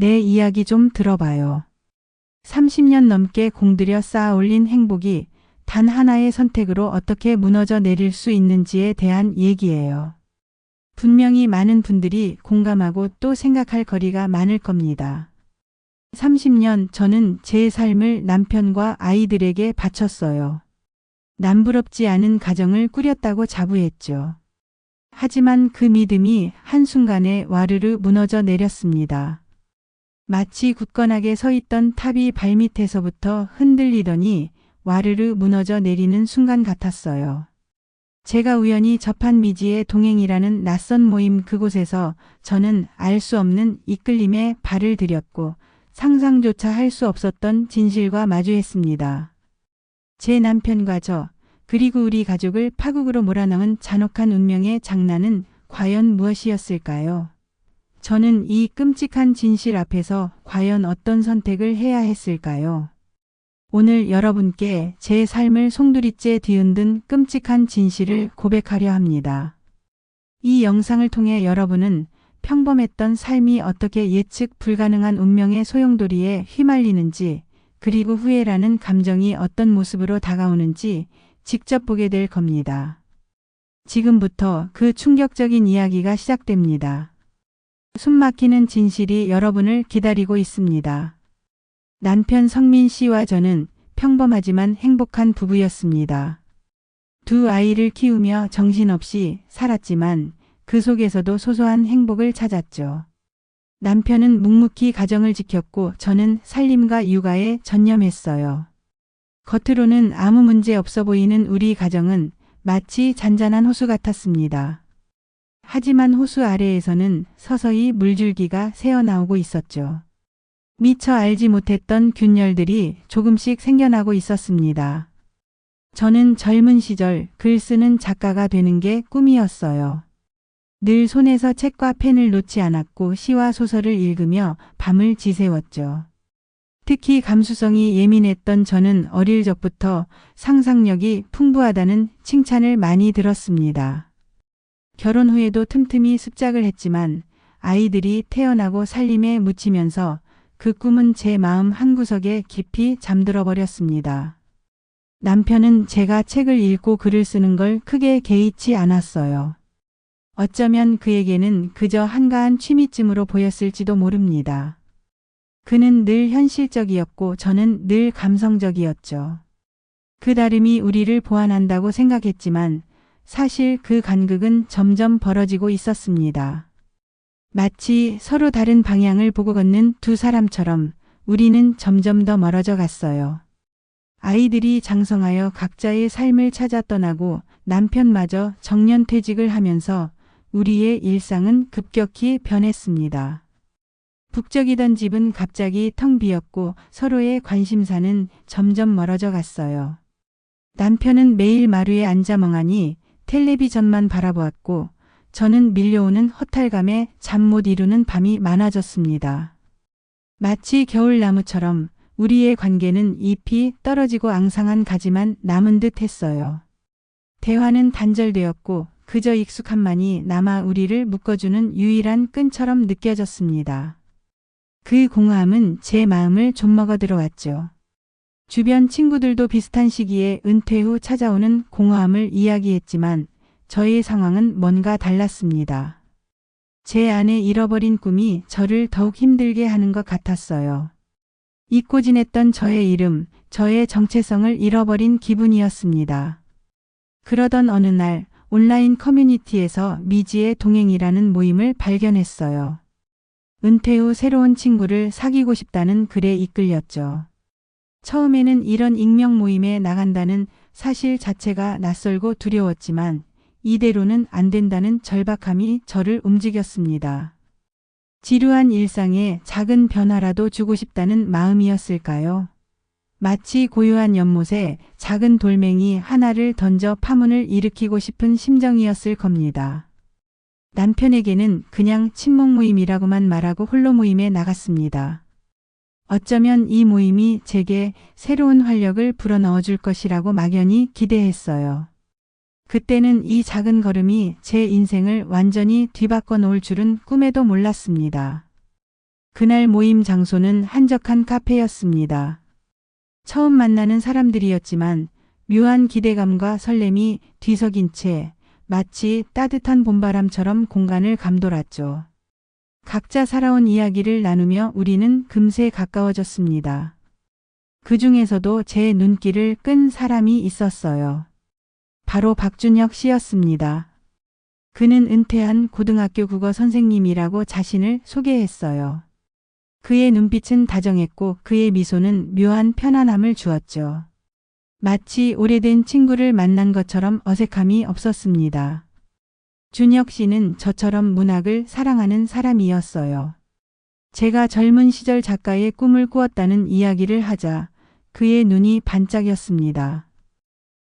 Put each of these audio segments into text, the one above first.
내 이야기 좀 들어봐요. 30년 넘게 공들여 쌓아 올린 행복이 단 하나의 선택으로 어떻게 무너져 내릴 수 있는지에 대한 얘기예요. 분명히 많은 분들이 공감하고 또 생각할 거리가 많을 겁니다. 30년 저는 제 삶을 남편과 아이들에게 바쳤어요. 남부럽지 않은 가정을 꾸렸다고 자부했죠. 하지만 그 믿음이 한순간에 와르르 무너져 내렸습니다. 마치 굳건하게 서 있던 탑이 발밑에서부터 흔들리더니 와르르 무너져 내리는 순간 같았어요. 제가 우연히 접한 미지의 동행이라는 낯선 모임 그곳에서 저는 알 수 없는 이끌림에 발을 들였고 상상조차 할 수 없었던 진실과 마주했습니다. 제 남편과 저, 그리고 우리 가족을 파국으로 몰아넣은 잔혹한 운명의 장난은 과연 무엇이었을까요? 저는 이 끔찍한 진실 앞에서 과연 어떤 선택을 해야 했을까요? 오늘 여러분께 제 삶을 송두리째 뒤흔든 끔찍한 진실을 고백하려 합니다. 이 영상을 통해 여러분은 평범했던 삶이 어떻게 예측 불가능한 운명의 소용돌이에 휘말리는지, 그리고 후회라는 감정이 어떤 모습으로 다가오는지 직접 보게 될 겁니다. 지금부터 그 충격적인 이야기가 시작됩니다. 숨막히는 진실이 여러분을 기다리고 있습니다. 남편 성민 씨와 저는 평범하지만 행복한 부부였습니다. 두 아이를 키우며 정신없이 살았지만 그 속에서도 소소한 행복을 찾았죠. 남편은 묵묵히 가정을 지켰고 저는 살림과 육아에 전념했어요. 겉으로는 아무 문제 없어 보이는 우리 가정은 마치 잔잔한 호수 같았습니다. 하지만 호수 아래에서는 서서히 물줄기가 새어나오고 있었죠. 미처 알지 못했던 균열들이 조금씩 생겨나고 있었습니다. 저는 젊은 시절 글 쓰는 작가가 되는 게 꿈이었어요. 늘 손에서 책과 펜을 놓지 않았고 시와 소설을 읽으며 밤을 지새웠죠. 특히 감수성이 예민했던 저는 어릴 적부터 상상력이 풍부하다는 칭찬을 많이 들었습니다. 결혼 후에도 틈틈이 습작을 했지만 아이들이 태어나고 살림에 묻히면서 그 꿈은 제 마음 한구석에 깊이 잠들어 버렸습니다. 남편은 제가 책을 읽고 글을 쓰는 걸 크게 개의치 않았어요. 어쩌면 그에게는 그저 한가한 취미쯤으로 보였을지도 모릅니다. 그는 늘 현실적이었고 저는 늘 감성적이었죠. 그 다름이 우리를 보완한다고 생각했지만 사실 그 간극은 점점 벌어지고 있었습니다. 마치 서로 다른 방향을 보고 걷는 두 사람처럼 우리는 점점 더 멀어져 갔어요. 아이들이 장성하여 각자의 삶을 찾아 떠나고 남편마저 정년퇴직을 하면서 우리의 일상은 급격히 변했습니다. 북적이던 집은 갑자기 텅 비었고 서로의 관심사는 점점 멀어져 갔어요. 남편은 매일 마루에 앉아 멍하니 텔레비전만 바라보았고 저는 밀려오는 허탈감에 잠 못 이루는 밤이 많아졌습니다. 마치 겨울나무처럼 우리의 관계는 잎이 떨어지고 앙상한 가지만 남은 듯 했어요. 대화는 단절되었고 그저 익숙함만이 남아 우리를 묶어주는 유일한 끈처럼 느껴졌습니다. 그 공허함은 제 마음을 좀먹어 들어왔죠. 주변 친구들도 비슷한 시기에 은퇴 후 찾아오는 공허함을 이야기했지만 저의 상황은 뭔가 달랐습니다. 제 안에 잃어버린 꿈이 저를 더욱 힘들게 하는 것 같았어요. 잊고 지냈던 저의 이름, 저의 정체성을 잃어버린 기분이었습니다. 그러던 어느 날 온라인 커뮤니티에서 미지의 동행이라는 모임을 발견했어요. 은퇴 후 새로운 친구를 사귀고 싶다는 글에 이끌렸죠. 처음에는 이런 익명 모임에 나간다는 사실 자체가 낯설고 두려웠지만 이대로는 안 된다는 절박함이 저를 움직였습니다. 지루한 일상에 작은 변화라도 주고 싶다는 마음이었을까요? 마치 고요한 연못에 작은 돌멩이 하나를 던져 파문을 일으키고 싶은 심정이었을 겁니다. 남편에게는 그냥 친목 모임이라고만 말하고 홀로 모임에 나갔습니다. 어쩌면 이 모임이 제게 새로운 활력을 불어넣어 줄 것이라고 막연히 기대했어요. 그때는 이 작은 걸음이 제 인생을 완전히 뒤바꿔 놓을 줄은 꿈에도 몰랐습니다. 그날 모임 장소는 한적한 카페였습니다. 처음 만나는 사람들이었지만 묘한 기대감과 설렘이 뒤섞인 채 마치 따뜻한 봄바람처럼 공간을 감돌았죠. 각자 살아온 이야기를 나누며 우리는 금세 가까워졌습니다. 그 중에서도 제 눈길을 끈 사람이 있었어요. 바로 박준혁 씨였습니다. 그는 은퇴한 고등학교 국어 선생님이라고 자신을 소개했어요. 그의 눈빛은 다정했고 그의 미소는 묘한 편안함을 주었죠. 마치 오래된 친구를 만난 것처럼 어색함이 없었습니다. 준혁 씨는 저처럼 문학을 사랑하는 사람이었어요. 제가 젊은 시절 작가의 꿈을 꾸었다는 이야기를 하자 그의 눈이 반짝였습니다.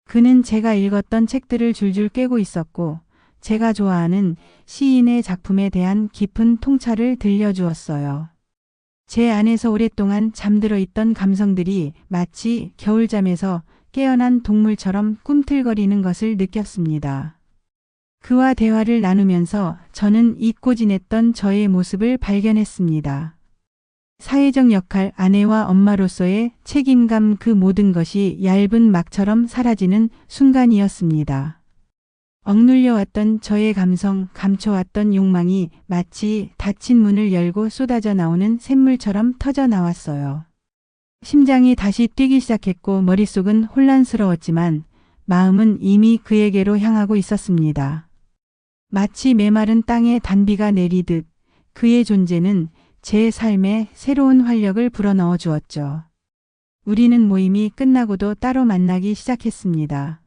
그는 제가 읽었던 책들을 줄줄 꿰고 있었고 제가 좋아하는 시인의 작품에 대한 깊은 통찰을 들려주었어요. 제 안에서 오랫동안 잠들어 있던 감성들이 마치 겨울잠에서 깨어난 동물처럼 꿈틀거리는 것을 느꼈습니다. 그와 대화를 나누면서 저는 잊고 지냈던 저의 모습을 발견했습니다. 사회적 역할 아내와 엄마로서의 책임감 그 모든 것이 얇은 막처럼 사라지는 순간이었습니다. 억눌려왔던 저의 감성, 감춰왔던 욕망이 마치 닫힌 문을 열고 쏟아져 나오는 샘물처럼 터져 나왔어요. 심장이 다시 뛰기 시작했고 머릿속은 혼란스러웠지만 마음은 이미 그에게로 향하고 있었습니다. 마치 메마른 땅에 단비가 내리듯 그의 존재는 제 삶에 새로운 활력을 불어넣어 주었죠. 우리는 모임이 끝나고도 따로 만나기 시작했습니다.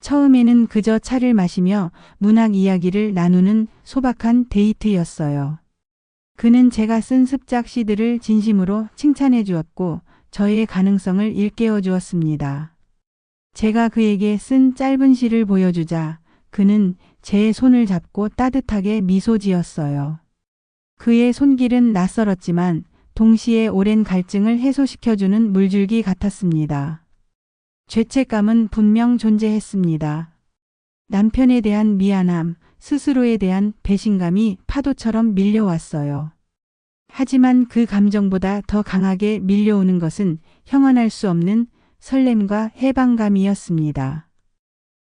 처음에는 그저 차를 마시며 문학 이야기를 나누는 소박한 데이트였어요. 그는 제가 쓴 습작 시들을 진심으로 칭찬해 주었고 저의 가능성을 일깨워 주었습니다. 제가 그에게 쓴 짧은 시를 보여주자 그는 제 손을 잡고 따뜻하게 미소 지었어요. 그의 손길은 낯설었지만 동시에 오랜 갈증을 해소시켜주는 물줄기 같았습니다. 죄책감은 분명 존재했습니다. 남편에 대한 미안함, 스스로에 대한 배신감이 파도처럼 밀려왔어요. 하지만 그 감정보다 더 강하게 밀려오는 것은 형언할 수 없는 설렘과 해방감이었습니다.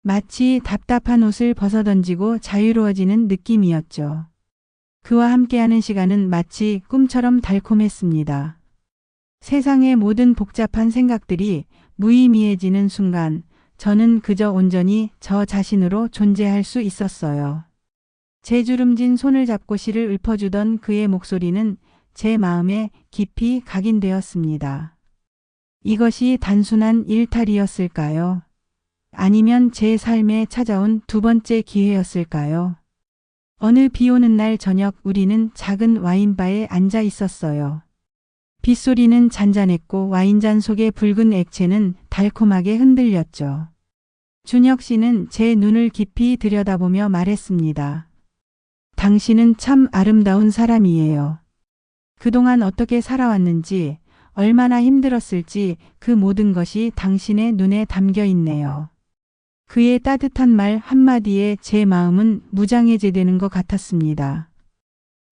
마치 답답한 옷을 벗어던지고 자유로워지는 느낌이었죠. 그와 함께하는 시간은 마치 꿈처럼 달콤했습니다. 세상의 모든 복잡한 생각들이 무의미해지는 순간 저는 그저 온전히 저 자신으로 존재할 수 있었어요. 제 주름진 손을 잡고 시를 읊어주던 그의 목소리는 제 마음에 깊이 각인되었습니다. 이것이 단순한 일탈이었을까요? 아니면 제 삶에 찾아온 두 번째 기회였을까요? 어느 비 오는 날 저녁 우리는 작은 와인바에 앉아 있었어요. 빗소리는 잔잔했고 와인잔 속의 붉은 액체는 달콤하게 흔들렸죠. 준혁 씨는 제 눈을 깊이 들여다보며 말했습니다. 당신은 참 아름다운 사람이에요. 그동안 어떻게 살아왔는지, 얼마나 힘들었을지 그 모든 것이 당신의 눈에 담겨 있네요. 그의 따뜻한 말 한마디에 제 마음은 무장해제되는 것 같았습니다.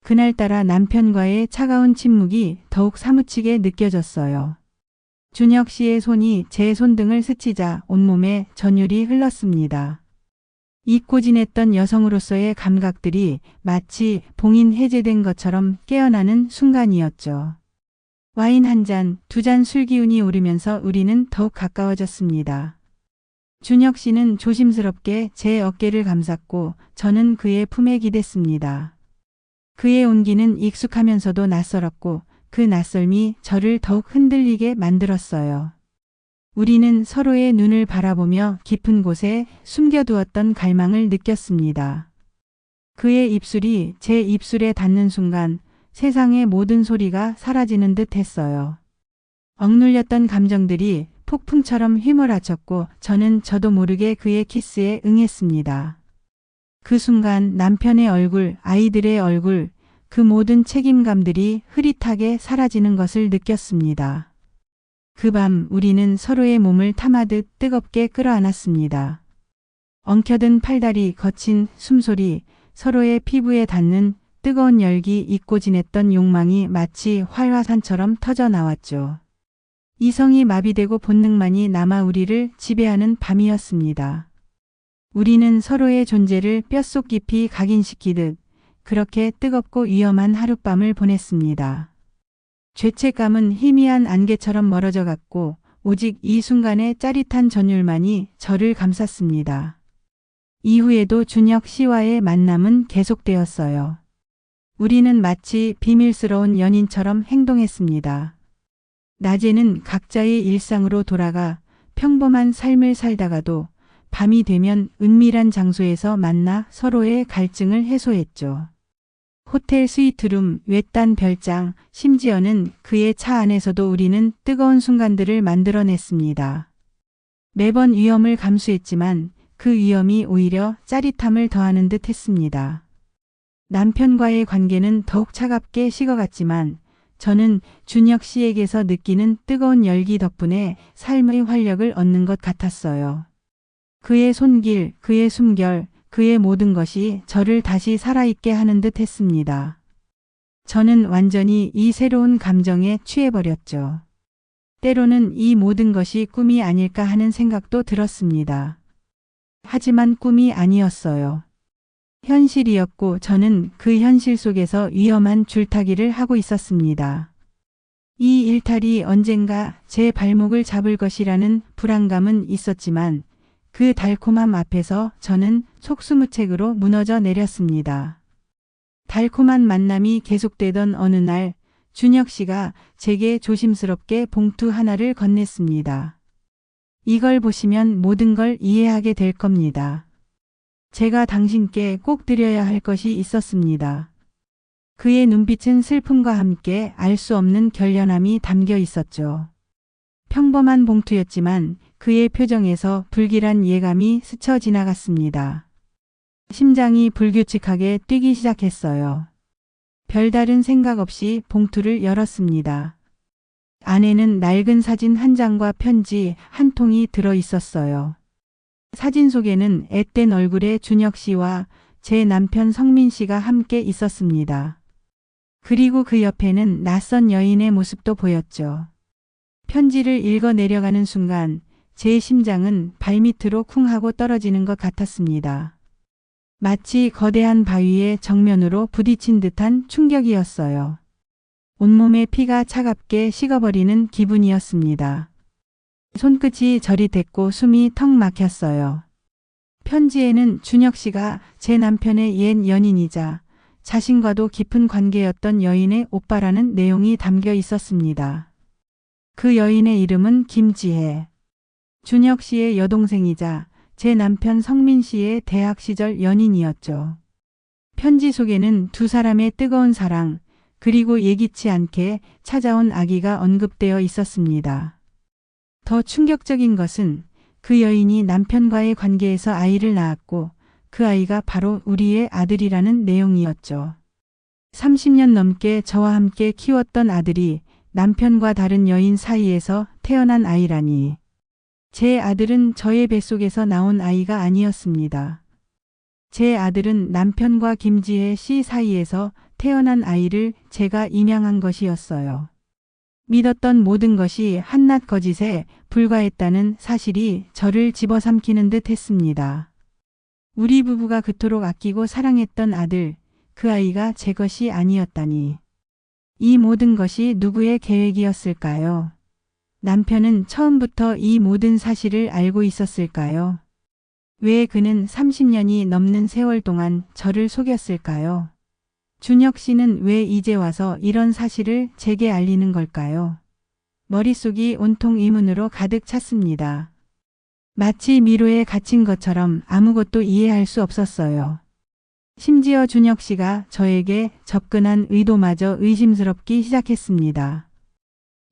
그날따라 남편과의 차가운 침묵이 더욱 사무치게 느껴졌어요. 준혁 씨의 손이 제 손등을 스치자 온몸에 전율이 흘렀습니다. 잊고 지냈던 여성으로서의 감각들이 마치 봉인 해제된 것처럼 깨어나는 순간이었죠. 와인 한 잔, 두 잔 술 기운이 오르면서 우리는 더욱 가까워졌습니다. 준혁 씨는 조심스럽게 제 어깨를 감쌌고 저는 그의 품에 기댔습니다. 그의 온기는 익숙하면서도 낯설었고 그 낯설미 저를 더욱 흔들리게 만들었어요. 우리는 서로의 눈을 바라보며 깊은 곳에 숨겨두었던 갈망을 느꼈습니다. 그의 입술이 제 입술에 닿는 순간 세상의 모든 소리가 사라지는 듯 했어요. 억눌렸던 감정들이 폭풍처럼 휘몰아쳤고 저는 저도 모르게 그의 키스에 응했습니다. 그 순간 남편의 얼굴, 아이들의 얼굴, 그 모든 책임감들이 흐릿하게 사라지는 것을 느꼈습니다. 그 밤 우리는 서로의 몸을 탐하듯 뜨겁게 끌어안았습니다. 엉켜든 팔다리, 거친 숨소리, 서로의 피부에 닿는 뜨거운 열기 잊고 지냈던 욕망이 마치 활화산처럼 터져 나왔죠. 이성이 마비되고 본능만이 남아 우리를 지배하는 밤이었습니다. 우리는 서로의 존재를 뼛속 깊이 각인시키듯 그렇게 뜨겁고 위험한 하룻밤을 보냈습니다. 죄책감은 희미한 안개처럼 멀어져 갔고 오직 이 순간의 짜릿한 전율만이 저를 감쌌습니다. 이후에도 준혁 씨와의 만남은 계속되었어요. 우리는 마치 비밀스러운 연인처럼 행동했습니다. 낮에는 각자의 일상으로 돌아가 평범한 삶을 살다가도 밤이 되면 은밀한 장소에서 만나 서로의 갈증을 해소했죠. 호텔 스위트룸, 외딴 별장, 심지어는 그의 차 안에서도 우리는 뜨거운 순간들을 만들어냈습니다. 매번 위험을 감수했지만 그 위험이 오히려 짜릿함을 더하는 듯 했습니다. 남편과의 관계는 더욱 차갑게 식어갔지만 저는 준혁 씨에게서 느끼는 뜨거운 열기 덕분에 삶의 활력을 얻는 것 같았어요. 그의 손길, 그의 숨결, 그의 모든 것이 저를 다시 살아있게 하는 듯 했습니다. 저는 완전히 이 새로운 감정에 취해버렸죠. 때로는 이 모든 것이 꿈이 아닐까 하는 생각도 들었습니다. 하지만 꿈이 아니었어요. 현실이었고 저는 그 현실 속에서 위험한 줄타기를 하고 있었습니다. 이 일탈이 언젠가 제 발목을 잡을 것이라는 불안감은 있었지만 그 달콤함 앞에서 저는 속수무책으로 무너져 내렸습니다. 달콤한 만남이 계속되던 어느 날 준혁 씨가 제게 조심스럽게 봉투 하나를 건넸습니다. 이걸 보시면 모든 걸 이해하게 될 겁니다. 제가 당신께 꼭 드려야 할 것이 있었습니다. 그의 눈빛은 슬픔과 함께 알 수 없는 결연함이 담겨 있었죠. 평범한 봉투였지만 그의 표정에서 불길한 예감이 스쳐 지나갔습니다. 심장이 불규칙하게 뛰기 시작했어요. 별다른 생각 없이 봉투를 열었습니다. 안에는 낡은 사진 한 장과 편지 한 통이 들어 있었어요. 사진 속에는 앳된 얼굴의 준혁 씨와 제 남편 성민 씨가 함께 있었습니다. 그리고 그 옆에는 낯선 여인의 모습도 보였죠. 편지를 읽어 내려가는 순간 제 심장은 발밑으로 쿵 하고 떨어지는 것 같았습니다. 마치 거대한 바위에 정면으로 부딪힌 듯한 충격이었어요. 온몸의 피가 차갑게 식어버리는 기분이었습니다. 손끝이 저릿했고 숨이 턱 막혔어요. 편지에는 준혁 씨가 제 남편의 옛 연인이자 자신과도 깊은 관계였던 여인의 오빠라는 내용이 담겨 있었습니다. 그 여인의 이름은 김지혜. 준혁 씨의 여동생이자 제 남편 성민 씨의 대학 시절 연인이었죠. 편지 속에는 두 사람의 뜨거운 사랑, 그리고 예기치 않게 찾아온 아기가 언급되어 있었습니다. 더 충격적인 것은 그 여인이 남편과의 관계에서 아이를 낳았고 그 아이가 바로 우리의 아들이라는 내용이었죠. 30년 넘게 저와 함께 키웠던 아들이 남편과 다른 여인 사이에서 태어난 아이라니. 제 아들은 저의 뱃속에서 나온 아이가 아니었습니다. 제 아들은 남편과 김지혜 씨 사이에서 태어난 아이를 제가 임양한 것이었어요. 믿었던 모든 것이 한낱 거짓에 불과했다는 사실이 저를 집어삼키는 듯 했습니다. 우리 부부가 그토록 아끼고 사랑했던 아들, 그 아이가 제 것이 아니었다니. 이 모든 것이 누구의 계획이었을까요? 남편은 처음부터 이 모든 사실을 알고 있었을까요? 왜 그는 30년이 넘는 세월 동안 저를 속였을까요? 준혁 씨는 왜 이제 와서 이런 사실을 제게 알리는 걸까요? 머릿속이 온통 의문으로 가득 찼습니다. 마치 미로에 갇힌 것처럼 아무것도 이해할 수 없었어요. 심지어 준혁 씨가 저에게 접근한 의도마저 의심스럽기 시작했습니다.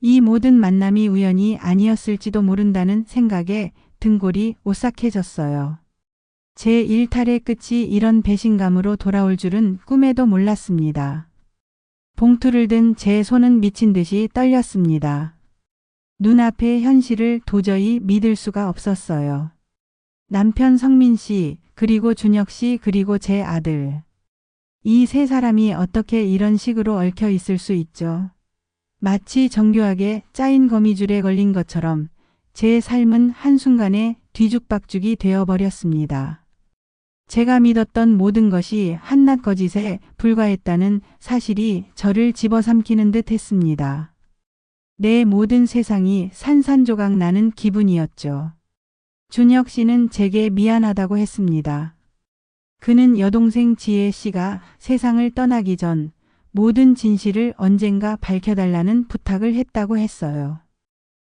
이 모든 만남이 우연이 아니었을지도 모른다는 생각에 등골이 오싹해졌어요. 제 일탈의 끝이 이런 배신감으로 돌아올 줄은 꿈에도 몰랐습니다. 봉투를 든 제 손은 미친 듯이 떨렸습니다. 눈앞의 현실을 도저히 믿을 수가 없었어요. 남편 성민 씨, 그리고 준혁 씨, 그리고 제 아들. 이 세 사람이 어떻게 이런 식으로 얽혀 있을 수 있죠. 마치 정교하게 짜인 거미줄에 걸린 것처럼 제 삶은 한순간에 뒤죽박죽이 되어버렸습니다. 제가 믿었던 모든 것이 한낱 거짓에 불과했다는 사실이 저를 집어삼키는 듯 했습니다. 내 모든 세상이 산산조각 나는 기분이었죠. 준혁 씨는 제게 미안하다고 했습니다. 그는 여동생 지혜 씨가 세상을 떠나기 전 모든 진실을 언젠가 밝혀달라는 부탁을 했다고 했어요.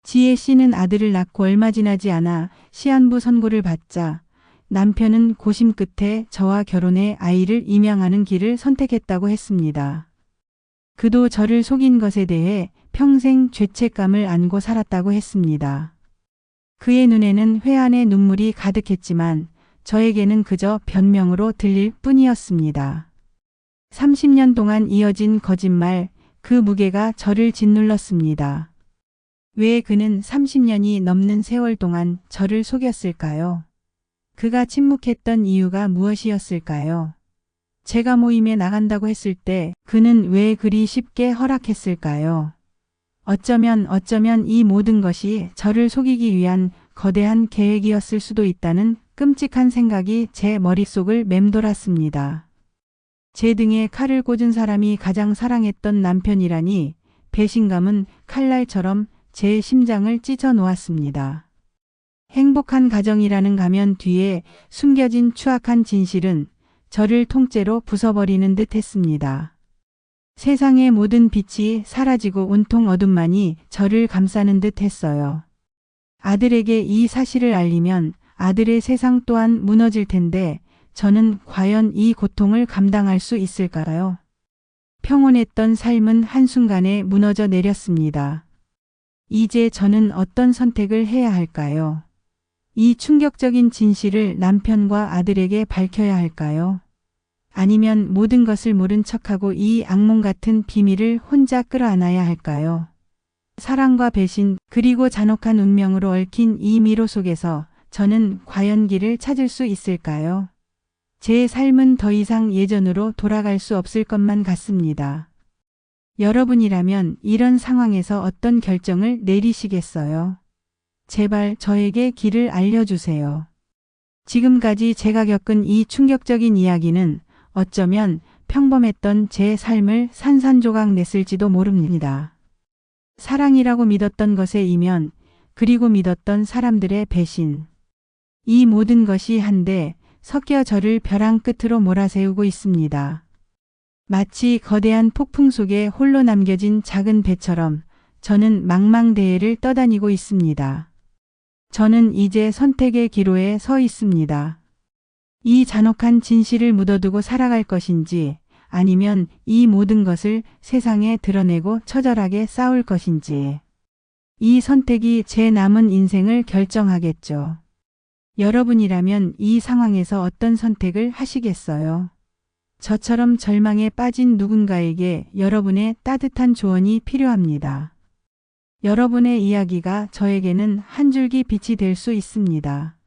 지혜 씨는 아들을 낳고 얼마 지나지 않아 시한부 선고를 받자 남편은 고심 끝에 저와 결혼해 아이를 임양하는 길을 선택했다고 했습니다. 그도 저를 속인 것에 대해 평생 죄책감을 안고 살았다고 했습니다. 그의 눈에는 회한의 눈물이 가득했지만 저에게는 그저 변명으로 들릴 뿐이었습니다. 30년 동안 이어진 거짓말, 그 무게가 저를 짓눌렀습니다. 왜 그는 30년이 넘는 세월 동안 저를 속였을까요? 그가 침묵했던 이유가 무엇이었을까요? 제가 모임에 나간다고 했을 때 그는 왜 그리 쉽게 허락했을까요? 어쩌면 어쩌면 이 모든 것이 저를 속이기 위한 거대한 계획이었을 수도 있다는 끔찍한 생각이 제 머릿속을 맴돌았습니다. 제 등에 칼을 꽂은 사람이 가장 사랑했던 남편이라니 배신감은 칼날처럼 제 심장을 찢어 놓았습니다. 행복한 가정이라는 가면 뒤에 숨겨진 추악한 진실은 저를 통째로 부숴버리는 듯 했습니다. 세상의 모든 빛이 사라지고 온통 어둠만이 저를 감싸는 듯 했어요. 아들에게 이 사실을 알리면 아들의 세상 또한 무너질 텐데 저는 과연 이 고통을 감당할 수 있을까요? 평온했던 삶은 한순간에 무너져 내렸습니다. 이제 저는 어떤 선택을 해야 할까요? 이 충격적인 진실을 남편과 아들에게 밝혀야 할까요? 아니면 모든 것을 모른 척하고 이 악몽 같은 비밀을 혼자 끌어안아야 할까요? 사랑과 배신 그리고 잔혹한 운명으로 얽힌 이 미로 속에서 저는 과연 길을 찾을 수 있을까요? 제 삶은 더 이상 예전으로 돌아갈 수 없을 것만 같습니다. 여러분이라면 이런 상황에서 어떤 결정을 내리시겠어요? 제발 저에게 길을 알려주세요. 지금까지 제가 겪은 이 충격적인 이야기는 어쩌면 평범했던 제 삶을 산산조각 냈을지도 모릅니다. 사랑이라고 믿었던 것의 이면, 그리고 믿었던 사람들의 배신. 이 모든 것이 한데 섞여 저를 벼랑 끝으로 몰아세우고 있습니다. 마치 거대한 폭풍 속에 홀로 남겨진 작은 배처럼 저는 망망대해를 떠다니고 있습니다. 저는 이제 선택의 기로에 서 있습니다. 이 잔혹한 진실을 묻어두고 살아갈 것인지 아니면 이 모든 것을 세상에 드러내고 처절하게 싸울 것인지 이 선택이 제 남은 인생을 결정하겠죠. 여러분이라면 이 상황에서 어떤 선택을 하시겠어요? 저처럼 절망에 빠진 누군가에게 여러분의 따뜻한 조언이 필요합니다. 여러분의 이야기가 저에게는 한 줄기 빛이 될 수 있습니다.